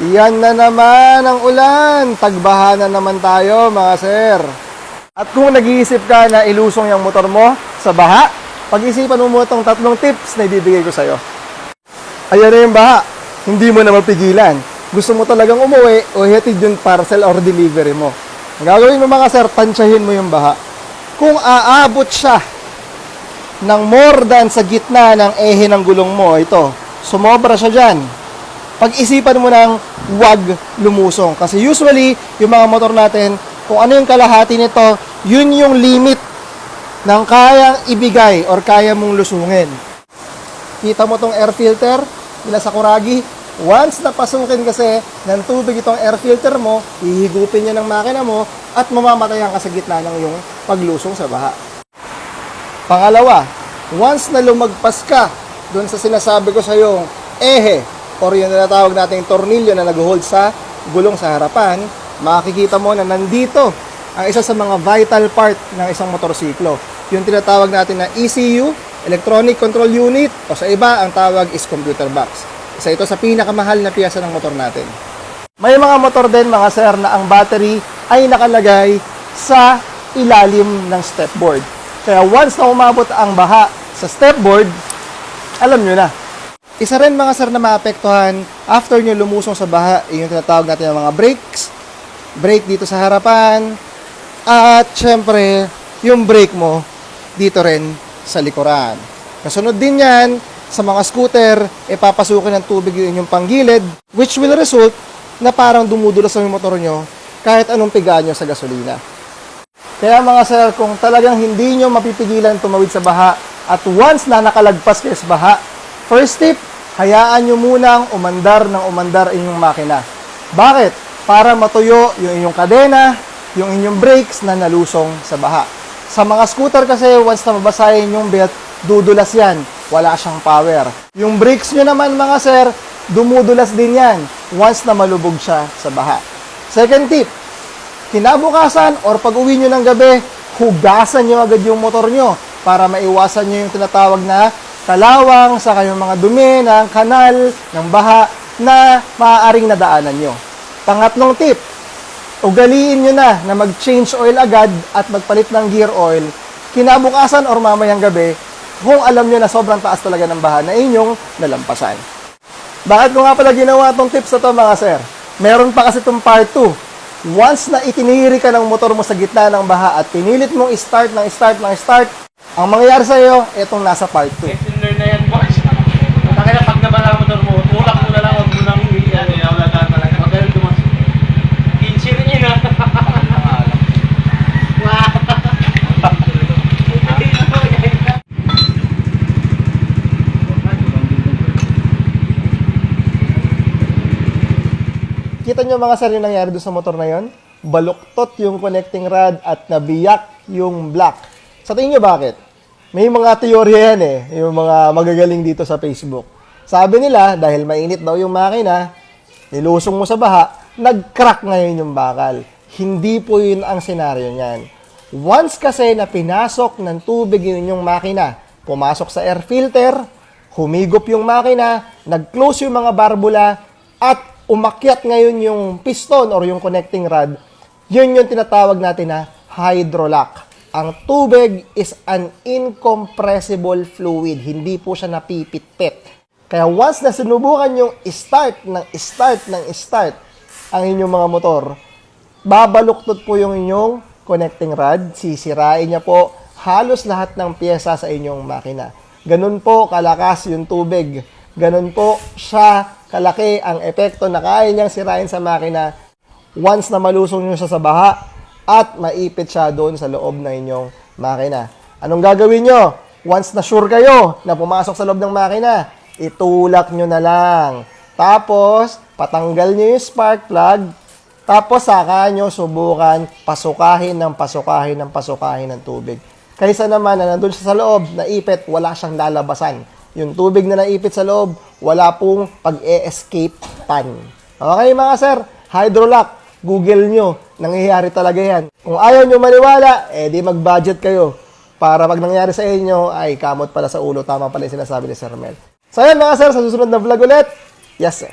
Yan na naman ang ulan. Tagbaha na naman tayo, mga sir. At kung nag-iisip ka na ilusong yung motor mo sa baha, pag-isipan mo mo itong tatlong tips na ibibigay ko sa'yo. Ayan na yung baha. Hindi mo na mapigilan. Gusto mo talagang umuwi o hatid yung parcel or delivery mo. Ang gagawin mo mga sir, tansyahin mo yung baha. Kung aabot siya ng more than sa gitna ng ehe ng gulong mo, ito, sumobra siya dyan. Pag-isipan mo ng wag lumusong. Kasi usually, yung mga motor natin, kung ano yung kalahati nito, yun yung limit ng kayang ibigay or kaya mong lusungin. Kita mo tong air filter nila sa Kuragi. Once napasukin kasi ng tubig itong air filter mo, hihigupin niya ng makina mo at mamamatayan ka sa gitna ng yung paglusong sa baha. Pangalawa, once na lumagpas ka doon sa sinasabi ko sa yung ehe or yung tinatawag nating tornilyo na nag-hold sa gulong sa harapan, makikita mo na nandito ang isa sa mga vital part ng isang motorsiklo. Yung tinatawag natin na ECU, Electronic Control Unit, o sa iba, ang tawag is computer box. Isa ito sa pinakamahal na piyesa ng motor natin. May mga motor din mga sir na ang battery ay nakalagay sa ilalim ng stepboard. Kaya once na umabot ang baha sa stepboard, alam nyo na. Isa rin mga sir na maapektuhan after nyo lumusong sa baha, yung tinatawag natin ng mga brakes, brake dito sa harapan, at syempre, yung brake mo dito rin sa likuran. Kasunod din yan, sa mga scooter, e papasukin ng tubig yung inyong panggilid, which will result na parang dumudulas ang motor nyo kahit anong pigaan nyo sa gasolina. Kaya mga sir, kung talagang hindi nyo mapipigilan tumawid sa baha at once na nakalagpas kayo sa baha, first tip, hayaan nyo munang umandar ng umandar inyong makina. Bakit? Para matuyo yung inyong kadena, yung inyong brakes na nalusong sa baha. Sa mga scooter kasi, once na mabasahin yung belt, dudulas yan. Wala siyang power. Yung brakes nyo naman mga sir, dumudulas din yan once na malubog siya sa baha. Second tip, kinabukasan or pag uwi nyo ng gabi, hugasan nyo agad yung motor nyo para maiwasan nyo yung tinatawag na kalawang sa kayong mga dumi ng kanal, ng baha na maaaring nadaanan nyo. Pangatlong tip, ugaliin nyo na na mag-change oil agad at magpalit ng gear oil kinabukasan or mamayang gabi kung alam nyo na sobrang taas talaga ng baha na inyong nalampasan. Bakit ko nga pala ginawa itong tips na to mga sir? Meron pa kasi itong part 2. Once na itiniri ka ng motor mo sa gitna ng baha at pinilit mong start ng start ng start, ang mangyayari sa iyo, itong nasa part 2. Na, nabala mo tulak mo na lang, huwag mo nang iyan. Wala ka talaga. Magaling dumas. Kinsi rin yun, ha? Kita nyo mga sir yung nangyari doon sa motor na yon? Baluktot yung connecting rod at nabiyak yung block. Sa tingin nyo bakit? May mga teorya yan eh, yung mga magagaling dito sa Facebook. Sabi nila, dahil mainit daw yung makina, nilusong mo sa baha, nag-crack ngayon yung bakal. Hindi po yun ang senaryo niyan. Once kasi na pinasok ng tubig yung inyong makina, pumasok sa air filter, humigop yung makina, nag-close yung mga barbula, at umakyat ngayon yung piston or yung connecting rod, yun yung tinatawag natin na hydrolock. Ang tubig is an incompressible fluid. Hindi po siya napipitpit. Kaya once na sinubukan yung start ng start ng start ang inyong mga motor, babaluktot po yung inyong connecting rod, sisirain niya po halos lahat ng pyesa sa inyong makina. Ganun po kalakas yung tubig. Ganun po siya kalaki ang epekto na kaya niyang sirain sa makina once na malusong nyo siya sa baha at maipit siya doon sa loob ng inyong makina. Anong gagawin nyo? Once na sure kayo na pumasok sa loob ng makina, itulak nyo na lang. Tapos, patanggal nyo yung spark plug. Tapos, saka nyo subukan pasukahin ng pasukahin ng pasukahin ng tubig. Kaysa naman na nandun siya sa loob, naipit, wala siyang lalabasan. Yung tubig na naipit sa loob, wala pong pag-e-escape pan. Okay mga sir, hydrolock, Google nyo, nangyayari talaga yan. Kung ayaw nyo maniwala, eh mag-budget kayo. Para pag nangyari sa inyo, ay kamot pala sa ulo, tama pala yung sinasabi ni Sir Mel. So yan mga sir, sa susunod na vlog ulit, yes sir.